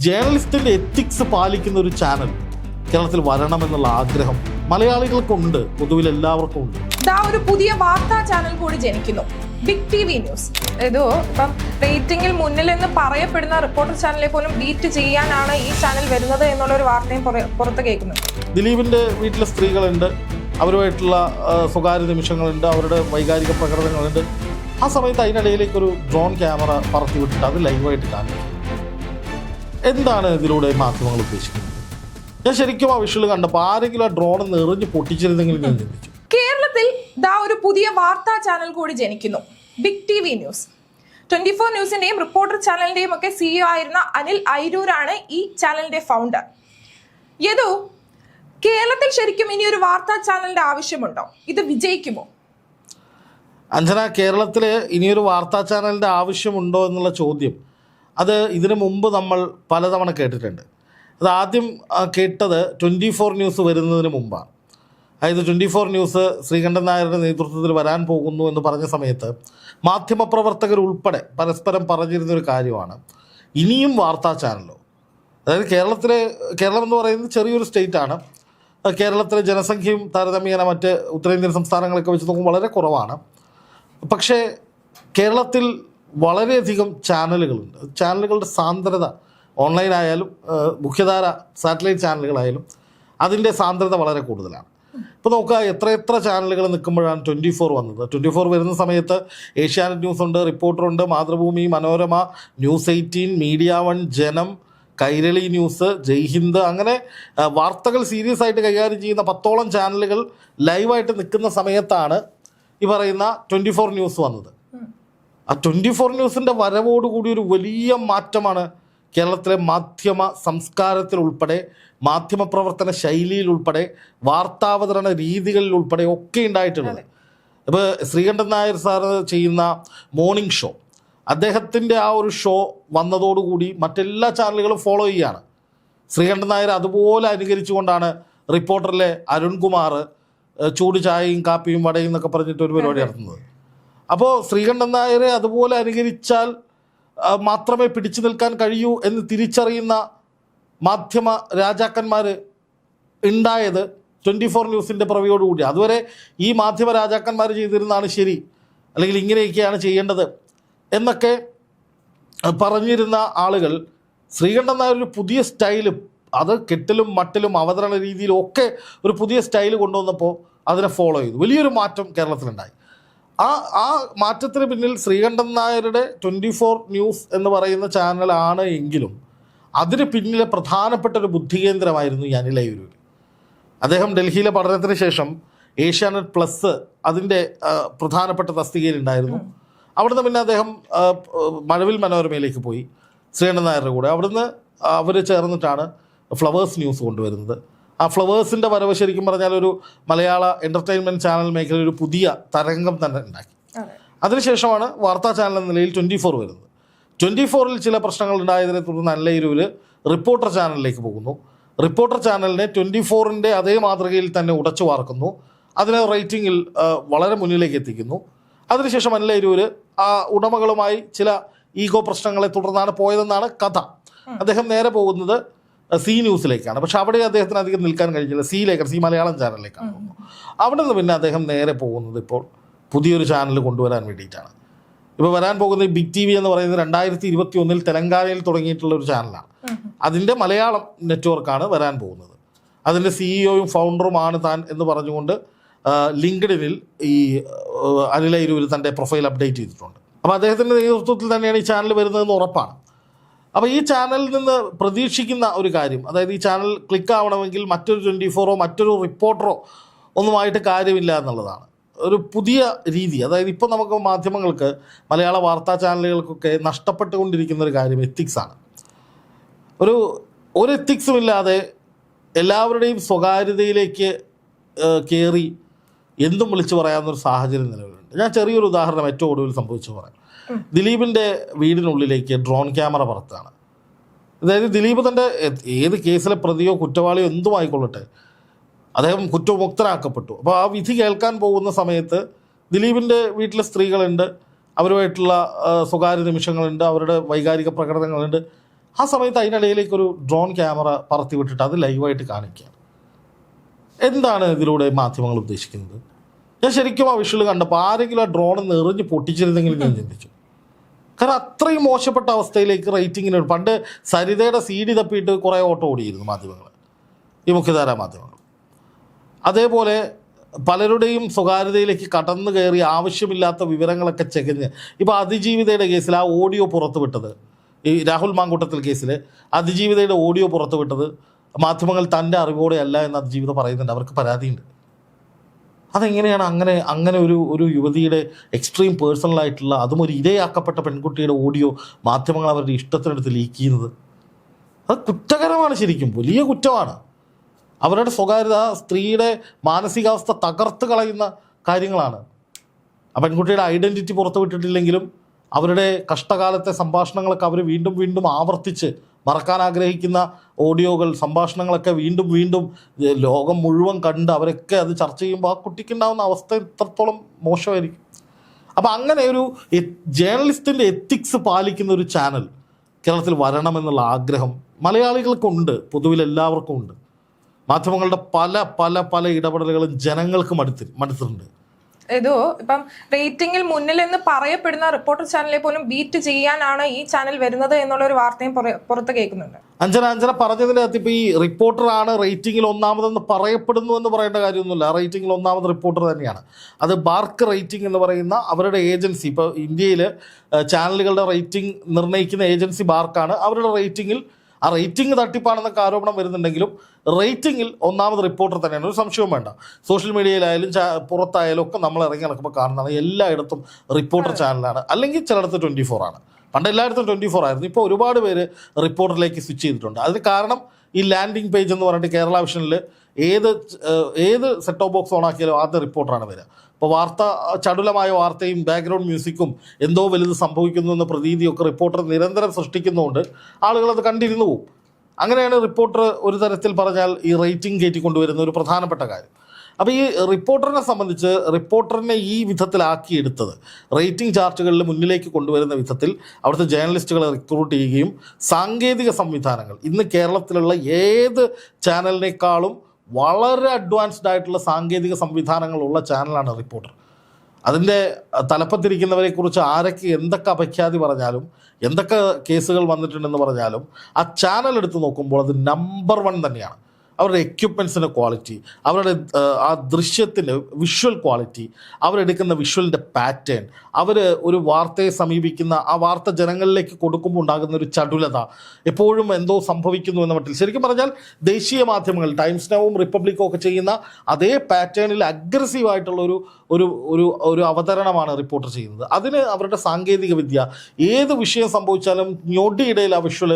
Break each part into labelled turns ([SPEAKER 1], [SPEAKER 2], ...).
[SPEAKER 1] ജേർണലിസ്റ്റിന്റെ ethics പാലിക്കുന്ന ഒരു channel കേരളത്തിൽ വരണമെന്നുള്ള ആഗ്രഹം മലയാളികൾക്കുണ്ട് പൊതുവിൽ എല്ലാവർക്കും ഉണ്ട്.
[SPEAKER 2] ദാ ഒരു പുതിയ വാർത്താ ചാനൽ കൂടി ജനിക്കുന്നു. ബിഗ് ടി വി ന്യൂസ് ഏതോ ഇപ്പം റേറ്റിംഗിൽ മുന്നിൽ നിന്ന് പറയപ്പെടുന്ന റിപ്പോർട്ടർ ചാനലിനെ പോലും ബീറ്റ് ചെയ്യാനാണ് ഈ ചാനൽ വരുന്നത് എന്നുള്ള ഒരു വാർത്തയും പുറ- പുറത്ത് കേൾക്കുന്നുണ്ട്.
[SPEAKER 1] ദിലീപിന്റെ വീട്ടിലെ സ്ത്രീകളുണ്ട് അവരുമായിട്ടുള്ള സ്വകാര്യ നിമിഷങ്ങളുണ്ട് അവരുടെ വൈകാരിക പ്രകടനങ്ങളുണ്ട്. ആ സമയത്ത് അതിനിടയിലേക്ക് ഒരു ഡ്രോൺ ക്യാമറ പറത്തി വിട്ടിട്ട് അത് ലൈവായിട്ട് കാണിക്കും എന്താണ് ഇതിലൂടെ മാധ്യമങ്ങൾ ഉദ്ദേശിക്കുന്നത്? ഞാൻ ശരിക്കും ആ വിഷയം കണ്ടപ്പോൾ ആരെങ്കിലും ആ ഡ്രോൺ എറിഞ്ഞ് പൊട്ടിച്ചിരുന്നെങ്കിൽ ഞാൻ ചിന്തിച്ചു.
[SPEAKER 2] കേരളത്തിൽ ദാ ഒരു പുതിയ വാർത്താ ചാനൽ കൂടി ജനിക്കുന്നു. Big T V news twenty four ന്യൂസിന്റെയും reporter ചാനലിന്റെയും ഒക്കെ സിഇഒ ആയിരുന്ന അനിൽ അയിരൂരാണ് ഈ ചാനലിന്റെ ഫൗണ്ടർ യദു കേരളത്തിൽ ശരിക്കും ഇനി ഒരു വാർത്താ ചാനലിന്റെ ആവശ്യമുണ്ടോ? ഇത് വിജയിക്കുമോ?
[SPEAKER 1] അഞ്ജന കേരളത്തിൽ ഇനിയൊരു വാർത്താ ചാനലിന്റെ ആവശ്യമുണ്ടോ എന്നുള്ള ചോദ്യം. അത് ഇതിനു മുമ്പ് നമ്മൾ പലതവണ കേട്ടിട്ടുണ്ട്. അത് ആദ്യം കേട്ടത് ട്വന്റി ഫോർ ന്യൂസ് വരുന്നതിന് മുമ്പാണ് അതായത് ട്വന്റി ഫോർ ന്യൂസ് ശ്രീകണ്ഠൻ നായരുടെ നേതൃത്വത്തിൽ വരാൻ പോകുന്നു എന്ന് പറഞ്ഞ സമയത്ത് മാധ്യമപ്രവർത്തകർ ഉൾപ്പെടെ പരസ്പരം പറഞ്ഞിരുന്നൊരു കാര്യമാണ്. ഇനിയും വാർത്താ ചാനലോ. അതായത് കേരളത്തിലെ കേരളം എന്ന് പറയുന്നത് ചെറിയൊരു സ്റ്റേറ്റാണ്. കേരളത്തിലെ ജനസംഖ്യയും താരതമ്യേന മറ്റ് ഉത്തരേന്ത്യൻ സംസ്ഥാനങ്ങളൊക്കെ വെച്ച് നോക്കുമ്പോൾ വളരെ കുറവാണ്. പക്ഷേ കേരളത്തിൽ വളരെയധികം ചാനലുകളുണ്ട്. ചാനലുകളുടെ സാന്ദ്രത ഓൺലൈനായാലും ആയാലും മുഖ്യധാര സാറ്റലൈറ്റ് ചാനലുകളായാലും അതിന്റെ സാന്ദ്രത വളരെ കൂടുതലാണ്. ഇപ്പോൾ നോക്കുക എത്ര എത്ര ചാനലുകൾ നിൽക്കുമ്പോഴാണ് ട്വന്റി ഫോർ വന്നത്. ട്വന്റി ഫോർ വരുന്ന സമയത്ത് ഏഷ്യാനെറ്റ് ന്യൂസ് ഉണ്ട് റിപ്പോർട്ടറുണ്ട് Mathrubhumi Manorama news eighteen media one Janam Kairali news Jaihind അങ്ങനെ വാർത്തകൾ സീരിയസ് ആയിട്ട് കൈകാര്യം ചെയ്യുന്ന പത്തോളം ചാനലുകൾ ലൈവായിട്ട് നിൽക്കുന്ന സമയത്താണ് ഈ പറയുന്ന ട്വന്റി ഫോർ ന്യൂസ് വന്നത്. ആ ട്വന്റി ഫോർ ന്യൂസിന്റെ വരവോടുകൂടി ഒരു വലിയ മാറ്റമാണ് കേരളത്തിലെ മാധ്യമ സംസ്കാരത്തിൽ ഉൾപ്പെടെ മാധ്യമ പ്രവർത്തന ശൈലിയിൽ ഉൾപ്പെടെ വാർത്താവതരണ രീതികളിൽ ഉൾപ്പെടെ ഒക്കെ ഉണ്ടായിട്ടുള്ളത്. ഇപ്പോൾ ശ്രീകണ്ഠൻ നായർ സാറ് ചെയ്യുന്ന മോർണിംഗ് ഷോ അദ്ദേഹത്തിന്റെ ആ ഒരു ഷോ വന്നതോടുകൂടി മറ്റെല്ലാ ചാനലുകളും ഫോളോ ചെയ്യുകയാണ്. ശ്രീകണ്ഠൻ നായർ അതുപോലെ അനുകരിച്ചുകൊണ്ടാണ് റിപ്പോർട്ടറിലെ അരുൺകുമാർ ചൂട് ചായയും കാപ്പിയും വടയും എന്നൊക്കെ പറഞ്ഞിട്ട് ഒരു പരിപാടി നടത്തുന്നത്. അപ്പോൾ ശ്രീകണ്ഠൻ നായരെ അതുപോലെ അനുകരിച്ചാൽ മാത്രമേ പിടിച്ചു നിൽക്കാൻ കഴിയൂ എന്ന് തിരിച്ചറിയുന്ന മാധ്യമ രാജാക്കന്മാർ ഉണ്ടായത് ട്വന്റി ഫോർ ന്യൂസിന്റെ പിറവിയോടുകൂടി അതുവരെ ഈ മാധ്യമ രാജാക്കന്മാർ ചെയ്തിരുന്നതാണ് ശരി അല്ലെങ്കിൽ ഇങ്ങനെയൊക്കെയാണ് ചെയ്യേണ്ടത് എന്നൊക്കെ പറഞ്ഞിരുന്ന ആളുകൾ ശ്രീകണ്ഠൻ നായർ ഒരു പുതിയ സ്റ്റൈൽ അത് കെട്ടിലും മട്ടിലും അവതരണ രീതിയിലും ഒക്കെ ഒരു പുതിയ സ്റ്റൈൽ കൊണ്ടുവന്നപ്പോൾ അതിനെ ഫോളോ ചെയ്തു. വലിയൊരു മാറ്റം കേരളത്തിലുണ്ടായി. ആ ആ മാറ്റത്തിന് പിന്നിൽ ശ്രീകണ്ഠൻ നായരുടെ ട്വന്റി ഫോർ ന്യൂസ് എന്ന് പറയുന്ന ചാനലാണ് എങ്കിലും അതിന് പിന്നിലെ പ്രധാനപ്പെട്ട ഒരു ബുദ്ധികേന്ദ്രമായിരുന്നു ഈ അനിലയൂരൂർ അദ്ദേഹം ഡൽഹിയിലെ പഠനത്തിന് ശേഷം ഏഷ്യാനെറ്റ് പ്ലസ് അതിന്റെ പ്രധാനപ്പെട്ട തസ്തികയിലുണ്ടായിരുന്നു. അവിടുന്ന് പിന്നെ അദ്ദേഹം മഴവിൽ മനോരമയിലേക്ക് പോയി. ശ്രീകണ്ഠൻ നായരുടെ കൂടെ. അവിടുന്ന് അവർ ചേർന്നിട്ടാണ് ഫ്ലവേഴ്സ് ന്യൂസ് കൊണ്ടുവരുന്നത്. ആ ഫ്ലവേഴ്സിന്റെ വരവ് ശരിക്കും പറഞ്ഞാൽ ഒരു മലയാള എന്റർടൈൻമെന്റ് ചാനൽ മേഖലയിൽ ഒരു പുതിയ തരംഗം തന്നെ ഉണ്ടാക്കി. അതിനുശേഷമാണ് വാർത്താ ചാനൽ എന്ന നിലയിൽ ട്വന്റി ഫോർ വരുന്നത്. ട്വന്റി ഫോറിൽ ചില പ്രശ്നങ്ങൾ ഉണ്ടായതിനെ തുടർന്ന് അല്ലയിരൂര് റിപ്പോർട്ടർ ചാനലിലേക്ക് പോകുന്നു. റിപ്പോർട്ടർ ചാനലിനെ ട്വന്റി ഫോറിന്റെ അതേ മാതൃകയിൽ തന്നെ ഉടച്ചു വാർക്കുന്നു. അതിനെ റേറ്റിങ്ങിൽ വളരെ മുന്നിലേക്ക് എത്തിക്കുന്നു. അതിനുശേഷം അല്ലയിരൂര് ആ ഉടമകളുമായി ചില ഈഗോ പ്രശ്നങ്ങളെ തുടർന്നാണ് പോയതെന്നാണ് കഥ. അദ്ദേഹം നേരെ പോകുന്നത് സി ന്യൂസിലേക്കാണ്. പക്ഷെ അവിടെ അദ്ദേഹത്തിന് അധികം നിൽക്കാൻ കഴിഞ്ഞില്ല സിയിലേക്കാണ് സി മലയാളം ചാനലിലേക്കാണ് പോകുന്നത്. അവിടെ നിന്ന് പിന്നെ അദ്ദേഹം നേരെ പോകുന്നത് ഇപ്പോൾ പുതിയൊരു ചാനൽ കൊണ്ടുവരാൻ വേണ്ടിയിട്ടാണ്. ഇപ്പോൾ വരാൻ പോകുന്ന ബിഗ് ടി വി എന്ന് പറയുന്നത് രണ്ടായിരത്തി ഇരുപത്തി ഒന്നിൽ തെലങ്കാനയിൽ തുടങ്ങിയിട്ടുള്ള ഒരു ചാനലാണ് അതിന്റെ മലയാളം നെറ്റ്വർക്കാണ് വരാൻ പോകുന്നത്. അതിന്റെ സിഇഒയും ഫൗണ്ടറുമാണ് താൻ എന്ന് പറഞ്ഞുകൊണ്ട് ലിങ്ക്ഡിനിൽ ഈ അനിലയിരൂര് തന്റെ പ്രൊഫൈൽ അപ്ഡേറ്റ് ചെയ്തിട്ടുണ്ട്. അപ്പോൾ അദ്ദേഹത്തിന്റെ നേതൃത്വത്തിൽ തന്നെയാണ് ഈ ചാനൽ വരുന്നതെന്ന് ഉറപ്പാണ്. അപ്പോൾ ഈ ചാനലിൽ നിന്ന് പ്രതീക്ഷിക്കുന്ന ഒരു കാര്യം അതായത് ഈ ചാനൽ ക്ലിക്ക് ആവണമെങ്കിൽ മറ്റൊരു ട്വന്റി ഫോറോ മറ്റൊരു റിപ്പോർട്ടറോ ഒന്നുമായിട്ട് കാര്യമില്ല എന്നുള്ളതാണ്. ഒരു പുതിയ രീതി അതായത് ഇപ്പോൾ നമുക്ക് മാധ്യമങ്ങൾക്ക് മലയാള വാർത്താ ചാനലുകൾക്കൊക്കെ നഷ്ടപ്പെട്ടുകൊണ്ടിരിക്കുന്ന ഒരു കാര്യം എത്തിക്സാണ് ഒരു ഒരു എത്തിക്സും ഇല്ലാതെ എല്ലാവരുടെയും സ്വകാര്യതയിലേക്ക് കയറി എന്തും വിളിച്ചു പറയാവുന്ന ഒരു സാഹചര്യം നിലവിലുണ്ട്. ഞാൻ ചെറിയൊരു ഉദാഹരണം ഏറ്റവും ഒടുവിൽ സംഭവിച്ചു പറയാം. ദിലീപിന്റെ വീടിനുള്ളിലേക്ക് ഡ്രോൺ ക്യാമറ പറത്താണ് അതായത് ദിലീപ് തന്റെ ഏത് കേസിലെ പ്രതിയോ കുറ്റവാളിയോ എന്തും ആയിക്കൊള്ളട്ടെ. അദ്ദേഹം കുറ്റമുക്തനാക്കപ്പെട്ടു അപ്പോൾ ആ വിധി കേൾക്കാൻ പോകുന്ന സമയത്ത് ദിലീപിന്റെ വീട്ടിലെ സ്ത്രീകളുണ്ട്. അവരുമായിട്ടുള്ള സ്വകാര്യ നിമിഷങ്ങളുണ്ട്. അവരുടെ വൈകാരിക പ്രകടനങ്ങളുണ്ട്. ആ സമയത്ത് അതിനിടയിലേക്ക് ഒരു ഡ്രോൺ ക്യാമറ പറത്തി വിട്ടിട്ട് അത് ലൈവായിട്ട് കാണിക്കുക എന്താണ് ഇതിലൂടെ മാധ്യമങ്ങൾ ഉദ്ദേശിക്കുന്നത്? ഞാൻ ശരിക്കും ആ വിഷ്വൽ കണ്ടപ്പോൾ ആരെങ്കിലും ആ ഡ്രോൺ എറിഞ്ഞ് പൊട്ടിച്ചിരുന്നെങ്കിൽ ഞാൻ ചിന്തിച്ചു. കാരണം അത്രയും മോശപ്പെട്ട അവസ്ഥയിലേക്ക് റേറ്റിങ്ങിന് പണ്ട് സരിതയുടെ സി ഡി തപ്പിയിട്ട് കുറേ ഓട്ടം ഓടിയിരുന്നു മാധ്യമങ്ങൾ. ഈ മുഖ്യധാരാ മാധ്യമങ്ങൾ. അതേപോലെ പലരുടെയും സ്വകാര്യതയിലേക്ക് കടന്നു കയറി ആവശ്യമില്ലാത്ത വിവരങ്ങളൊക്കെ ചെകഞ്ഞ് ഇപ്പോൾ അതിജീവിതയുടെ കേസിൽ ആ ഓഡിയോ പുറത്തുവിട്ടത് ഈ രാഹുൽ മാങ്കൂട്ടത്തിൽ കേസിൽ അതിജീവിതയുടെ ഓഡിയോ പുറത്തുവിട്ടത് മാധ്യമങ്ങൾ തന്റെ അറിവോടെയല്ല എന്ന് അതിജീവിത പറയുന്നുണ്ട്. അവർക്ക് പരാതിയുണ്ട്. അതെങ്ങനെയാണ് അങ്ങനെ അങ്ങനെ ഒരു ഒരു യുവതിയുടെ എക്സ്ട്രീം പേഴ്സണലായിട്ടുള്ള അതും ഒരു ഇരയാക്കപ്പെട്ട പെൺകുട്ടിയുടെ ഓഡിയോ മാധ്യമങ്ങൾ അവരുടെ ഇഷ്ടത്തിനടുത്ത് ലീക്ക് ചെയ്യുന്നത്? അത് കുറ്റകരമാണ് ശരിക്കും വലിയ കുറ്റമാണ്. അവരുടെ സ്വകാര്യത സ്ത്രീയുടെ മാനസികാവസ്ഥ തകർത്ത് കളയുന്ന കാര്യങ്ങളാണ്. ആ പെൺകുട്ടിയുടെ ഐഡന്റിറ്റി പുറത്തു വിട്ടിട്ടില്ലെങ്കിലും അവരുടെ കഷ്ടകാലത്തെ സംഭാഷണങ്ങളൊക്കെ അവർ വീണ്ടും വീണ്ടും ആവർത്തിച്ച് മറക്കാൻ ആഗ്രഹിക്കുന്ന ഓഡിയോകൾ സംഭാഷണങ്ങളൊക്കെ വീണ്ടും വീണ്ടും ലോകം മുഴുവൻ കണ്ട് അവരൊക്കെ അത് ചർച്ച ചെയ്യുമ്പോൾ ആ കുട്ടിക്കുണ്ടാകുന്ന അവസ്ഥ ഇത്രത്തോളം മോശമായിരിക്കും. അപ്പം അങ്ങനെ ഒരു ജേർണലിസ്റ്റിന്റെ എത്തിക്സ് പാലിക്കുന്ന ഒരു ചാനൽ കേരളത്തിൽ വരണമെന്നുള്ള ആഗ്രഹം മലയാളികൾക്കുണ്ട് പൊതുവിൽ എല്ലാവർക്കും ഉണ്ട്. മാധ്യമങ്ങളുടെ പല പല പല ഇടപെടലുകളും ജനങ്ങൾക്ക് മടുത്തി മടുത്തിട്ടുണ്ട്.
[SPEAKER 2] ഇതോ ഇപ്പം റേറ്റിംഗിൽ മുന്നിൽ എന്ന് പറയപ്പെടുന്ന റിപ്പോർട്ടർ ചാനലിൽ പോലും ബീറ്റ് ചെയ്യാനാണ് ഈ ചാനൽ വരുന്നത് എന്നുള്ള ഒരു വാർത്തയും പുറ- പുറത്ത് കേൾക്കുന്നുണ്ട്.
[SPEAKER 1] അഞ്ജന അഞ്ജന പറഞ്ഞതിനകത്ത് ഇപ്പോൾ ഈ റിപ്പോർട്ടറാണ് റേറ്റിംഗിൽ ഒന്നാമതെന്ന് പറയപ്പെടുന്നു എന്ന് പറയേണ്ട കാര്യമൊന്നുമില്ല. റേറ്റിംഗിൽ ഒന്നാമത് റിപ്പോർട്ടർ തന്നെയാണ്. അത് ബാർക്ക് റേറ്റിംഗ് എന്ന് പറയുന്ന അവരുടെ ഏജൻസി ഇപ്പോൾ ഇന്ത്യയിൽ ചാനലുകളുടെ റേറ്റിംഗ് നിർണയിക്കുന്ന ഏജൻസി ബാർക്കാണ്. അവരുടെ റേറ്റിംഗിൽ ആ റേറ്റിംഗ് തട്ടിപ്പാണെന്നൊക്കെ ആരോപണം വരുന്നുണ്ടെങ്കിലും റേറ്റിംഗിൽ ഒന്നാമത് റിപ്പോർട്ടർ തന്നെയാണ്. ഒരു സംശയവും വേണ്ട. സോഷ്യൽ മീഡിയയിലായാലും പുറത്തായാലും ഒക്കെ നമ്മൾ ഇറങ്ങി നടക്കുമ്പോൾ കാണുന്നതാണ്. എല്ലായിടത്തും റിപ്പോർട്ടർ ചാനലാണ്. അല്ലെങ്കിൽ ചിലയിടത്ത് ട്വന്റി ഫോർ ആണ്. പണ്ട് എല്ലായിടത്തും ട്വന്റി ഫോർ ആയിരുന്നു. ഇപ്പോൾ ഒരുപാട് പേര് റിപ്പോർട്ടറിലേക്ക് സ്വിച്ച് ചെയ്തിട്ടുണ്ട്. അതിന് കാരണം ഈ ലാൻഡിംഗ് പേജ് എന്ന് പറഞ്ഞിട്ട് കേരള വിഷനിൽ ഏത് ഏത് സെറ്റ് ടോപ്പ് ബോക്സ് ഓണാക്കിയാലും ആദ്യ റിപ്പോർട്ടറാണ് വരിക. അപ്പോൾ വാർത്ത ചടുലമായ വാർത്തയും ബാക്ക്ഗ്രൗണ്ട് മ്യൂസിക്കും എന്തോ വലുത് സംഭവിക്കുന്നു എന്ന പ്രതീതിയൊക്കെ റിപ്പോർട്ടർ നിരന്തരം സൃഷ്ടിക്കുന്നതുകൊണ്ട് ആളുകൾ അത് കണ്ടിരുന്നു പോകും അങ്ങനെയാണ് റിപ്പോർട്ടർ ഒരു തരത്തിൽ പറഞ്ഞാൽ ഈ റേറ്റിംഗ് കയറ്റി കൊണ്ടുവരുന്ന ഒരു പ്രധാനപ്പെട്ട കാര്യം. അപ്പോൾ ഈ റിപ്പോർട്ടറിനെ സംബന്ധിച്ച് റിപ്പോർട്ടറിനെ ഈ വിധത്തിലാക്കിയെടുത്തത് റേറ്റിംഗ് ചാർട്ടുകളിൽ മുന്നിലേക്ക് കൊണ്ടുവരുന്ന വിധത്തിൽ അവിടുത്തെ ജേർണലിസ്റ്റുകളെ റിക്രൂട്ട് ചെയ്യുകയും സാങ്കേതിക സംവിധാനങ്ങൾ ഇന്ന് കേരളത്തിലുള്ള ഏത് ചാനലിനേക്കാളും വളരെ അഡ്വാൻസ്ഡ് ആയിട്ടുള്ള സാങ്കേതിക സംവിധാനങ്ങളുള്ള ചാനലാണ് റിപ്പോർട്ടർ അതിന്റെ തലപ്പത്തിരിക്കുന്നവരെ കുറിച്ച് ആരൊക്കെ എന്തൊക്കെ അപഖ്യാതി പറഞ്ഞാലും എന്തൊക്കെ കേസുകൾ വന്നിട്ടുണ്ടെന്ന് പറഞ്ഞാലും ആ ചാനൽ എടുത്ത് നോക്കുമ്പോൾ അത് നമ്പർ വൺ തന്നെയാണ്. അവരുടെ എക്യുപ്മെൻസിന്റെ ക്വാളിറ്റി അവരുടെ ആ, ദൃശ്യത്തിന്റെ വിഷ്വൽ ക്വാളിറ്റി അവരെടുക്കുന്ന വിഷ്വലിന്റെ പാറ്റേൺ അവർ ഒരു വാർത്തയെ സമീപിക്കുന്ന ആ വാർത്ത ജനങ്ങളിലേക്ക് കൊടുക്കുമ്പോൾ ഉണ്ടാകുന്ന ഒരു ചടുലത എപ്പോഴും എന്തോ സംഭവിക്കുന്നു എന്ന മട്ടിൽ. ശരിക്കും പറഞ്ഞാൽ ദേശീയ മാധ്യമങ്ങൾ ടൈംസ് നവും റിപ്പബ്ലിക്കും ഒക്കെ ചെയ്യുന്ന അതേ പാറ്റേണിൽ അഗ്രസീവായിട്ടുള്ള ഒരു ഒരു ഒരു ഒരു അവതരണമാണ് റിപ്പോർട്ടർ ചെയ്യുന്നത്. അതിന് അവരുടെ സാങ്കേതിക വിദ്യ ഏത് വിഷയം സംഭവിച്ചാലും ഞൊടിയിടയിൽ ആ വിഷ്വൽ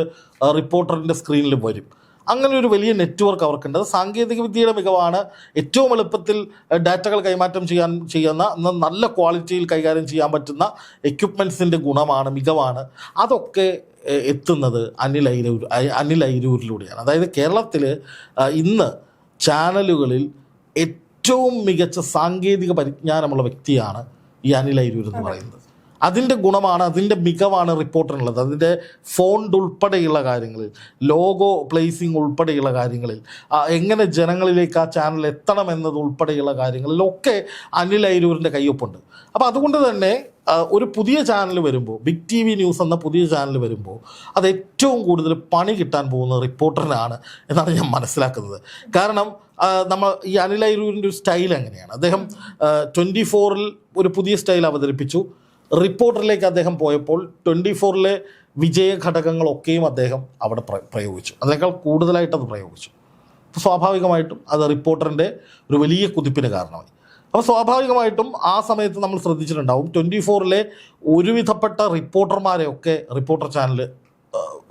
[SPEAKER 1] റിപ്പോർട്ടറിന്റെ സ്ക്രീനിൽ വരും. അങ്ങനെ ഒരു വലിയ നെറ്റ്വർക്ക് അവർക്കുണ്ട്. അത് സാങ്കേതിക വിദ്യയുടെ മികവാണ്. ഏറ്റവും എളുപ്പത്തിൽ ഡാറ്റകൾ കൈമാറ്റം ചെയ്യാൻ ചെയ്യുന്ന നല്ല ക്വാളിറ്റിയിൽ കൈകാര്യം ചെയ്യാൻ പറ്റുന്ന എക്യുപ്മെൻസിന്റെ ഗുണമാണ് മികവാണ്. അതൊക്കെ എത്തുന്നത് അനിൽ ഐരൂർ അ- അനിൽ ഐരൂരിലൂടെയാണ് അതായത് കേരളത്തിൽ ഇന്ന് ചാനലുകളിൽ ഏറ്റവും മികച്ച സാങ്കേതിക പരിജ്ഞാനമുള്ള വ്യക്തിയാണ് ഈ അനിൽ ഐരൂർ എന്ന് പറയുന്നത്. അതിന്റെ ഗുണമാണ് അതിന്റെ മികവാണ് റിപ്പോർട്ടറിനുള്ളത് അതിന്റെ ഫോണ്ട് ഉൾപ്പെടെയുള്ള കാര്യങ്ങളിൽ ലോഗോ പ്ലേസിംഗ് ഉൾപ്പെടെയുള്ള കാര്യങ്ങളിൽ എങ്ങനെ ജനങ്ങളിലേക്ക് ആ ചാനൽ എത്തണം എന്നത് ഉൾപ്പെടെയുള്ള കാര്യങ്ങളിലൊക്കെ അനിൽ അയിരൂരിന്റെ കയ്യൊപ്പുണ്ട്. അപ്പോൾ അതുകൊണ്ട് തന്നെ ഒരു പുതിയ ചാനൽ വരുമ്പോൾ ബിഗ് ടി വി ന്യൂസ് എന്ന പുതിയ ചാനൽ വരുമ്പോൾ അത് ഏറ്റവും കൂടുതൽ പണി കിട്ടാൻ പോകുന്ന റിപ്പോർട്ടറിനാണ് എന്നാണ് ഞാൻ മനസ്സിലാക്കുന്നത്. കാരണം നമ്മൾ ഈ അനിൽ അയിരൂരിന്റെ ഒരു സ്റ്റൈൽ എങ്ങനെയാണ്? അദ്ദേഹം ട്വന്റി ഫോറിൽ ഒരു പുതിയ സ്റ്റൈൽ അവതരിപ്പിച്ചു. റിപ്പോർട്ടറിലേക്ക് അദ്ദേഹം പോയപ്പോൾ ട്വന്റി ഫോറിലെ വിജയ ഘടകങ്ങളൊക്കെയും അദ്ദേഹം അവിടെ പ്ര- പ്രയോഗിച്ചു. അതിനേക്കാൾ കൂടുതലായിട്ട് അത് പ്രയോഗിച്ചു. അപ്പോൾ സ്വാഭാവികമായിട്ടും അത് റിപ്പോർട്ടറിന്റെ ഒരു വലിയ കുതിപ്പിന് കാരണമായി. അപ്പോൾ സ്വാഭാവികമായിട്ടും ആ സമയത്ത് നമ്മൾ ശ്രദ്ധിച്ചിട്ടുണ്ടാവും ട്വന്റി ഫോറിലെ ഒരുവിധപ്പെട്ട റിപ്പോർട്ടർമാരെയൊക്കെ റിപ്പോർട്ടർ ചാനൽ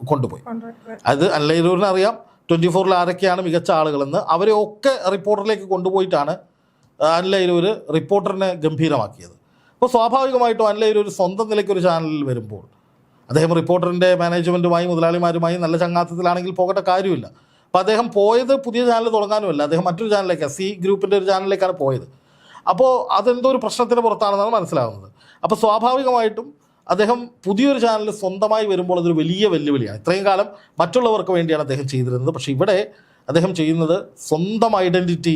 [SPEAKER 1] കൊണ്ടുപോയി. അത് അല്ലൂരിന് അറിയാം ട്വന്റി ഫോറിൽ ആരൊക്കെയാണ് മികച്ച ആളുകളെന്ന്. അവരെ ഒക്കെ റിപ്പോർട്ടറിലേക്ക് കൊണ്ടുപോയിട്ടാണ് അല്ലയിലൂർ റിപ്പോർട്ടറിനെ ഗംഭീരമാക്കിയത്. അപ്പോൾ സ്വാഭാവികമായിട്ടും ഒരു സ്വന്തം നിലയ്ക്ക് ഒരു ചാനലിൽ വരുമ്പോൾ അദ്ദേഹം റിപ്പോർട്ടറിന്റെ മാനേജ്മെന്റുമായി മുതലാളിമാരുമായി നല്ല ചങ്ങാത്തത്തിലാണെങ്കിൽ പോകേണ്ട കാര്യമില്ല. അപ്പോൾ അദ്ദേഹം പോയത് പുതിയ ചാനൽ തുടങ്ങാനുമല്ല. അദ്ദേഹം മറ്റൊരു ചാനലിലേക്കാണ് സി ഗ്രൂപ്പിന്റെ ഒരു ചാനലിലേക്കാണ് പോയത്. അപ്പോൾ അതെന്തോ ഒരു പ്രശ്നത്തിന് പുറത്താണെന്നാണ് മനസ്സിലാകുന്നത് അപ്പോൾ സ്വാഭാവികമായിട്ടും അദ്ദേഹം പുതിയൊരു ചാനൽ സ്വന്തമായി വരുമ്പോൾ അതൊരു വലിയ വെല്ലുവിളിയാണ്. ഇത്രയും കാലം മറ്റുള്ളവർക്ക് വേണ്ടിയാണ് അദ്ദേഹം ചെയ്തിരുന്നത്. പക്ഷേ ഇവിടെ അദ്ദേഹം ചെയ്യുന്നത് സ്വന്തം ഐഡന്റിറ്റി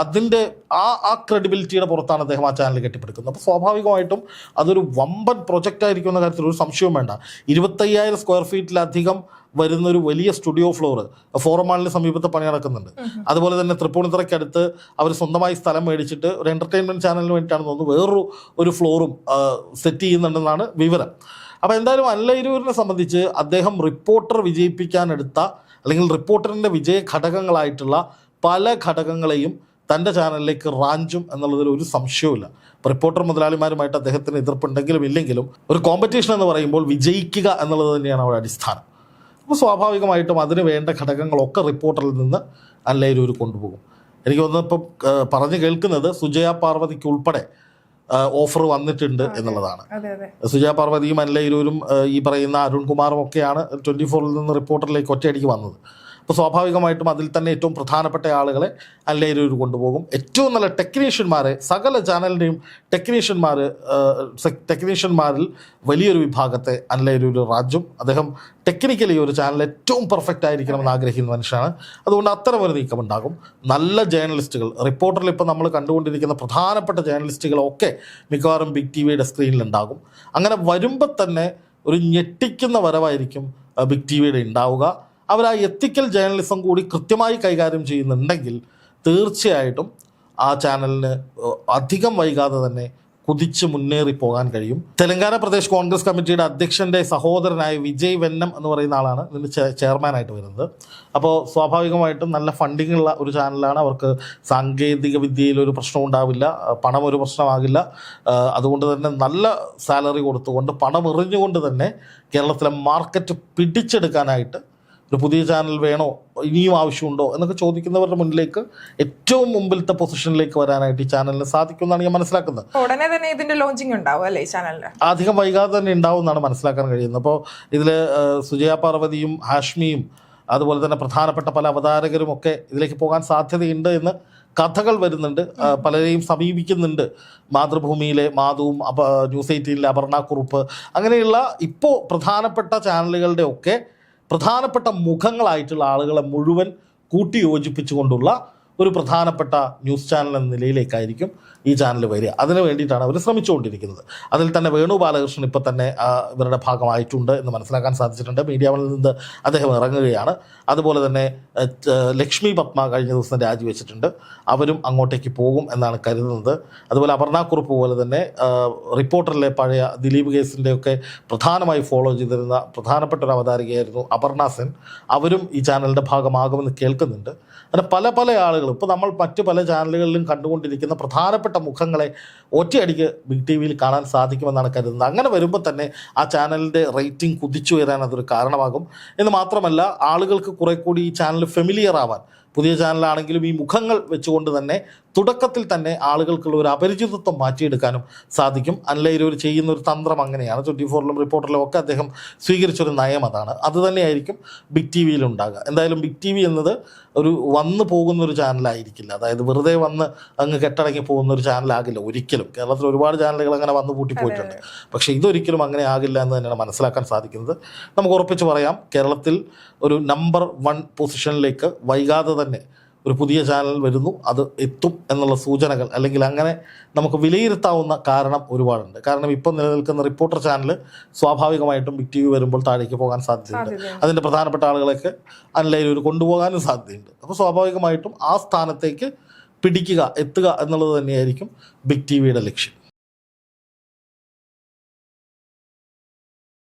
[SPEAKER 1] അതിന്റെ ആ ആ ക്രെഡിബിലിറ്റിയുടെ പുറത്താണ് അദ്ദേഹം ആ ചാനൽ കെട്ടിപ്പടുക്കുന്നത്. അപ്പോൾ സ്വാഭാവികമായിട്ടും അതൊരു വമ്പൻ പ്രൊജക്റ്റ് ആയിരിക്കും എന്ന കാര്യത്തിൽ ഒരു സംശയവും വേണ്ട. ഇരുപത്തയ്യായിരം സ്ക്വയർ ഫീറ്റിലധികം വരുന്ന ഒരു വലിയ സ്റ്റുഡിയോ ഫ്ലോർ ഫോറം മാളിന് സമീപത്ത് പണി നടക്കുന്നുണ്ട്. അതുപോലെ തന്നെ തൃപ്പൂണിത്തുറയ്ക്കടുത്ത് അവർ സ്വന്തമായി സ്ഥലം മേടിച്ചിട്ട് ഒരു എന്റർടൈൻമെന്റ് ചാനലിന് വേണ്ടിയിട്ടാണ് തോന്നുന്നു വേറൊരു ഒരു ഫ്ലോറും സെറ്റ് ചെയ്യുന്നുണ്ടെന്നാണ് വിവരം. അപ്പോൾ എന്തായാലും അല്ലയിരൂരിനെ സംബന്ധിച്ച് അദ്ദേഹം റിപ്പോർട്ടർ വിജയിപ്പിക്കാനെടുത്ത അല്ലെങ്കിൽ റിപ്പോർട്ടറിന്റെ വിജയ ഘടകങ്ങളായിട്ടുള്ള പല ഘടകങ്ങളെയും തന്റെ ചാനലിലേക്ക് റാഞ്ചും എന്നുള്ളതിൽ ഒരു സംശയവുമില്ല. റിപ്പോർട്ടർ മുതലാളിമാരുമായിട്ട് അദ്ദേഹത്തിന് എതിർപ്പുണ്ടെങ്കിലും ഇല്ലെങ്കിലും ഒരു കോമ്പറ്റീഷൻ എന്ന് പറയുമ്പോൾ വിജയിക്കുക എന്നുള്ളത് തന്നെയാണ് അവിടെ അടിസ്ഥാനം. അപ്പോൾ സ്വാഭാവികമായിട്ടും അതിന് വേണ്ട ഘടകങ്ങളൊക്കെ റിപ്പോർട്ടറിൽ നിന്ന് അല്ലൈരൂർ കൊണ്ടുപോകും. എനിക്ക് തോന്നുന്നു ഇപ്പം പറഞ്ഞു കേൾക്കുന്നത് സുജയ പാർവതിക്ക് ഉൾപ്പെടെ ഓഫർ വന്നിട്ടുണ്ട് എന്നുള്ളതാണ്. സുജയ പാർവതിയും അല്ലയിരൂരും ഈ പറയുന്ന അരുൺകുമാറും ഒക്കെയാണ് ട്വന്റി ഫോറിൽ നിന്ന് റിപ്പോർട്ടറിലേക്ക് ഒറ്റയടിക്ക് വന്നത്. അപ്പോൾ സ്വാഭാവികമായിട്ടും അതിൽ തന്നെ ഏറ്റവും പ്രധാനപ്പെട്ട ആളുകളെ അല്ലയിരൂർ കൊണ്ടുപോകും. ഏറ്റവും നല്ല ടെക്നീഷ്യന്മാരെ സകല ചാനലിന്റെയും ടെക്നീഷ്യന്മാർ ടെക്നീഷ്യന്മാരിൽ വലിയൊരു വിഭാഗത്തെ അല്ലയിരൂർ രാജ്യം. അദ്ദേഹം ടെക്നിക്കലി ഒരു ചാനൽ ഏറ്റവും പെർഫെക്റ്റ് ആയിരിക്കണമെന്ന് ആഗ്രഹിക്കുന്ന മനുഷ്യനാണ്. അതുകൊണ്ട് അത്തരം ഒരു നീക്കമുണ്ടാകും. നല്ല ജേർണലിസ്റ്റുകൾ റിപ്പോർട്ടറിൽ ഇപ്പോൾ നമ്മൾ കണ്ടുകൊണ്ടിരിക്കുന്ന പ്രധാനപ്പെട്ട ജേർണലിസ്റ്റുകളൊക്കെ മിക്കവാറും ബിഗ് ടി വിയുടെ സ്ക്രീനിലുണ്ടാകും അങ്ങനെ വരുമ്പോൾ തന്നെ ഒരു ഞെട്ടിക്കുന്ന വരവായിരിക്കും ബിഗ് ടി വിയുടെ ഉണ്ടാവുക. അവർ ആ എത്തിക്കൽ ജേർണലിസം കൂടി കൃത്യമായി കൈകാര്യം ചെയ്യുന്നുണ്ടെങ്കിൽ തീർച്ചയായിട്ടും ആ ചാനലിന് അധികം വൈകാതെ തന്നെ കുതിച്ച് മുന്നേറി പോകാൻ കഴിയും. തെലങ്കാന പ്രദേശ് കോൺഗ്രസ് കമ്മിറ്റിയുടെ അധ്യക്ഷന്റെ സഹോദരനായ വിജയ് വെന്നം എന്ന് പറയുന്ന ആളാണ് ഇതിന് ചെയർമാനായിട്ട് വരുന്നത്. അപ്പോൾ സ്വാഭാവികമായിട്ടും നല്ല ഫണ്ടിങ് ഉള്ള ഒരു ചാനലാണ് അവർക്ക് സാങ്കേതിക വിദ്യയിൽ ഒരു പ്രശ്നം ഉണ്ടാവില്ല പണം ഒരു പ്രശ്നമാകില്ല. അതുകൊണ്ട് തന്നെ നല്ല സാലറി കൊടുത്തുകൊണ്ട് പണം എറിഞ്ഞുകൊണ്ട് തന്നെ കേരളത്തിലെ മാർക്കറ്റ് പിടിച്ചെടുക്കാനായിട്ട് ഒരു പുതിയ ചാനൽ വേണോ? ഇനിയും ആവശ്യമുണ്ടോ? എന്നൊക്കെ ചോദിക്കുന്നവരുടെ മുന്നിലേക്ക് ഏറ്റവും മുമ്പിലത്തെ പൊസിഷനിലേക്ക് വരാനായിട്ട് ഈ ചാനലിന് സാധിക്കുമെന്നാണ് ഞാൻ മനസ്സിലാക്കുന്നത്.
[SPEAKER 2] ഉടനെ തന്നെ ഇതിന്റെ ലോഞ്ചിങ് ഉണ്ടാവും അല്ലേ ഈ ചാനലിന്
[SPEAKER 1] അധികം വൈകാതെ തന്നെ ഉണ്ടാവും എന്നാണ് മനസ്സിലാക്കാൻ കഴിയുന്നത്. അപ്പോൾ ഇതിൽ സുജയ പാർവതിയും ഹാഷ്മിയും അതുപോലെ തന്നെ പ്രധാനപ്പെട്ട പല അവതാരകരും ഒക്കെ ഇതിലേക്ക് പോകാൻ സാധ്യതയുണ്ട് എന്ന് കഥകൾ വരുന്നുണ്ട്. പലരെയും സമീപിക്കുന്നുണ്ട്. മാതൃഭൂമിയിലെ മാധുവും അപ ന്യൂസ് എയ്റ്റീനിലെ അപർണ കുറുപ്പ് അങ്ങനെയുള്ള ഇപ്പോൾ പ്രധാനപ്പെട്ട ചാനലുകളുടെ ഒക്കെ പ്രധാനപ്പെട്ട മുഖങ്ങളായിട്ടുള്ള ആളുകളെ മുഴുവൻ കൂട്ടി യോജിപ്പിച്ചുകൊണ്ടുള്ള ഒരു പ്രധാനപ്പെട്ട ന്യൂസ് ചാനൽ എന്ന നിലയിലേക്കായിരിക്കും ഈ ചാനൽ വരിക. അതിന് വേണ്ടിയിട്ടാണ് അവർ ശ്രമിച്ചുകൊണ്ടിരിക്കുന്നത്. അതിൽ തന്നെ വേണു ബാലകൃഷ്ണൻ ഇപ്പോൾ തന്നെ ഇവരുടെ ഭാഗമായിട്ടുണ്ട് എന്ന് മനസ്സിലാക്കാൻ സാധിച്ചിട്ടുണ്ട്. മീഡിയാവിൽ നിന്ന് അദ്ദേഹം ഇറങ്ങുകയാണ്. അതുപോലെ തന്നെ ലക്ഷ്മി പത്മ കഴിഞ്ഞ ദിവസം രാജിവെച്ചിട്ടുണ്ട്. അവരും അങ്ങോട്ടേക്ക് പോകും എന്നാണ് കരുതുന്നത്. അതുപോലെ അപർണാക്കുറുപ്പ് പോലെ തന്നെ റിപ്പോർട്ടറിലെ പഴയ ദിലീപ് കേസിന്റെയൊക്കെ പ്രധാനമായി ഫോളോ ചെയ്തിരുന്ന പ്രധാനപ്പെട്ട ഒരു അവതാരികയായിരുന്നു അപർണ സെൻ. അവരും ഈ ചാനലിന്റെ ഭാഗമാകുമെന്ന് കേൾക്കുന്നുണ്ട്. അങ്ങനെ പല പല ആളുകളും ഇപ്പോൾ നമ്മൾ മറ്റ് പല ചാനലുകളിലും കണ്ടുകൊണ്ടിരിക്കുന്ന പ്രധാനപ്പെട്ട മുഖങ്ങളെ ഒറ്റയടിക്ക് ബിഗ് ടി വിയിൽ കാണാൻ സാധിക്കുമെന്നാണ് കരുതുന്നത്. അങ്ങനെ വരുമ്പോൾ തന്നെ ആ ചാനലിന്റെ റേറ്റിംഗ് കുതിച്ചു വരാൻ അതൊരു കാരണമാകും. എന്ന് മാത്രമല്ല ആളുകൾക്ക് കുറെ കൂടി ഈ ചാനൽ ഫെമിലിയർ ആവാൻ പുതിയ ചാനലാണെങ്കിലും ഈ മുഖങ്ങൾ വെച്ചുകൊണ്ട് തന്നെ തുടക്കത്തിൽ തന്നെ ആളുകൾക്കുള്ള ഒരു അപരിചിതത്വം മാറ്റിയെടുക്കാനും സാധിക്കും. അല്ലയിൽ ചെയ്യുന്ന ഒരു തന്ത്രം അങ്ങനെയാണ്. ട്വന്റി ഫോറിലും റിപ്പോർട്ടറിലും ഒക്കെ അദ്ദേഹം സ്വീകരിച്ചൊരു നയം അതാണ്. അത് തന്നെയായിരിക്കും ബിഗ് ടി വിയിൽ ഉണ്ടാകുക. എന്തായാലും ബിഗ് ടി വി എന്നത് ഒരു വന്നു പോകുന്ന ഒരു ചാനലായിരിക്കില്ല. അതായത് വെറുതെ വന്ന് അങ്ങ് കെട്ടടങ്ങി പോകുന്ന ഒരു ചാനലാകില്ല ഒരിക്കലും. കേരളത്തിൽ ഒരുപാട് ചാനലുകൾ അങ്ങനെ വന്നു പൂട്ടിപ്പോയിട്ടുണ്ട് പക്ഷേ ഇതൊരിക്കലും അങ്ങനെ ആകില്ല എന്ന് തന്നെയാണ് മനസ്സിലാക്കാൻ സാധിക്കുന്നത്. നമുക്ക് ഉറപ്പിച്ച് പറയാം കേരളത്തിൽ ഒരു നമ്പർ വൺ പൊസിഷനിലേക്ക് വൈകാതെ തന്നെ ഒരു പുതിയ ചാനൽ വരുന്നു അത് എത്തും എന്നുള്ള സൂചനകൾ അല്ലെങ്കിൽ അങ്ങനെ നമുക്ക് വിലയിരുത്താവുന്ന കാരണം ഒരുപാടുണ്ട്. കാരണം ഇപ്പം നിലനിൽക്കുന്ന റിപ്പോർട്ടർ ചാനൽ സ്വാഭാവികമായിട്ടും ബിഗ് ടി വി വരുമ്പോൾ താഴേക്ക് പോകാൻ സാധ്യതയുണ്ട്. അതിന്റെ പ്രധാനപ്പെട്ട ആളുകളൊക്കെ ഒരു കൊണ്ടുപോകാനും സാധ്യതയുണ്ട്. അപ്പോൾ സ്വാഭാവികമായിട്ടും ആ സ്ഥാനത്തേക്ക് പിടിക്കുക എത്തുക എന്നുള്ളത് തന്നെയായിരിക്കും ബിഗ് ടി വിയുടെ ലക്ഷ്യം.